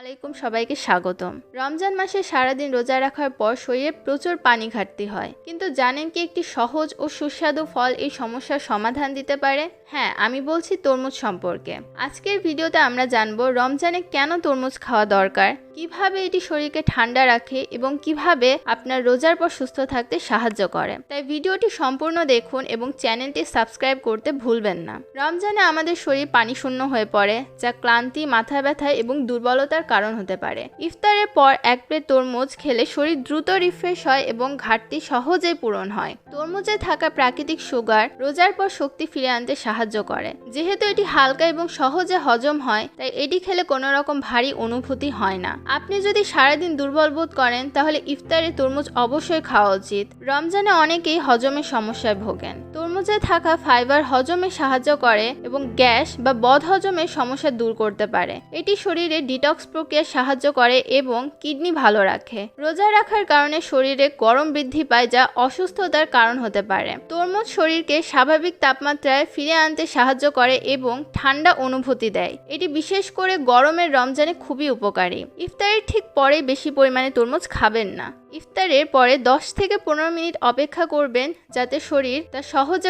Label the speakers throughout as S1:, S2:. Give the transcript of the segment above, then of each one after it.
S1: আলাইকুম সবাইকে স্বাগতম। রমজান মাসে সারাদিন রোজা রাখার পর শরীরে প্রচুর পানি ঘাটতি হয়। কিন্তু জানেন কি একটি সহজ ও সুস্বাদু ফল এই সমস্যার সমাধান দিতে পারে? হ্যাঁ আমি বলছি তরমুজ সম্পর্কে। আজকের ভিডিওতে আমরা জানব রমজানে কেন তরমুজ খাওয়া দরকার, কীভাবে এটি শরীরকে ঠান্ডা রাখে এবং কীভাবে আপনার রোজার পর সুস্থ থাকতে সাহায্য করে। তাই ভিডিওটি সম্পূর্ণ দেখুন এবং চ্যানেলটি সাবস্ক্রাইব করতে ভুলবেন না। রমজানে আমাদের শরীর পানি শূন্য হয়ে পড়ে, যা ক্লান্তি, মাথা ব্যথা এবং দুর্বলতার কারণ হতে পারে। ইফতারের পর এক প্লেট তরমুজ খেলে শরীর দ্রুত রিফ্রেশ হয় এবং ঘাটতি সহজেই পূরণ হয়। তরমুজে থাকা প্রাকৃতিক সুগার রোজার পর শক্তি ফিরে আনতে সাহায্য করে। যেহেতু এটি হালকা এবং সহজে হজম হয়, তাই এটি খেলে কোনো রকম ভারী অনুভূতি হয় না। আপনি যদি সারাদিন দুর্বল বোধ করেন, তাহলে ইফতারে তরমুজ অবশ্যই খাওয়া উচিত। রমজানে অনেকেই হজমের সমস্যায় ভোগেন। তরমুজে থাকা ফাইবার হজমে সাহায্য করে এবং গ্যাস বা বদ হজমের সমস্যা দূর করতে পারে। এটি শরীরে ডিটক্স প্রক্রিয়া সাহায্য করে এবং কিডনি ভালো রাখে। রোজা রাখার কারণে শরীরে গরম বৃদ্ধি পায় যা অসুস্থতার কারণ হতে পারে। তরমুজ শরীরকে স্বাভাবিক তাপমাত্রায় ফিরে আনতে সাহায্য করে এবং ঠান্ডা অনুভূতি দেয়। এটি বিশেষ করে গরমের রমজানে খুবই উপকারী। ইফতারের ঠিক পরে বেশি পরিমাণে তরমুজ খাবেন না। ইফতারের পরে 10 থেকে পনেরো মিনিট অপেক্ষা করবেন যাতে শরীর তা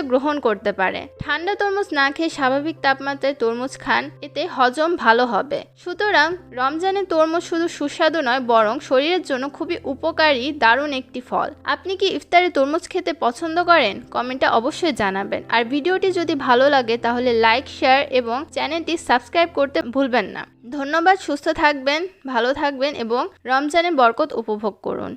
S1: সহজে গ্রহণ করতে পারে। ঠান্ডা তরমুজ না খেয়ে স্বাভাবিক তাপমাত্রায় তরমুজ খান, এতে হজম ভালো হবে। সুতরাং রমজানে তরমুজ শুধু সুস্বাদু নয়, বরং শরীরের জন্য খুবই উপকারী, দারুণ একটি ফল। আপনি কি ইফতারে তরমুজ খেতে পছন্দ করেন? কমেন্টে অবশ্যই জানাবেন। আর ভিডিওটি যদি ভালো লাগে, তাহলে লাইক, শেয়ার এবং চ্যানেলটি সাবস্ক্রাইব করতে ভুলবেন না। ধন্যবাদ, সুস্থ থাকবেন, ভালো থাকবেন এবং রমজানের বরকত উপভোগ করুন।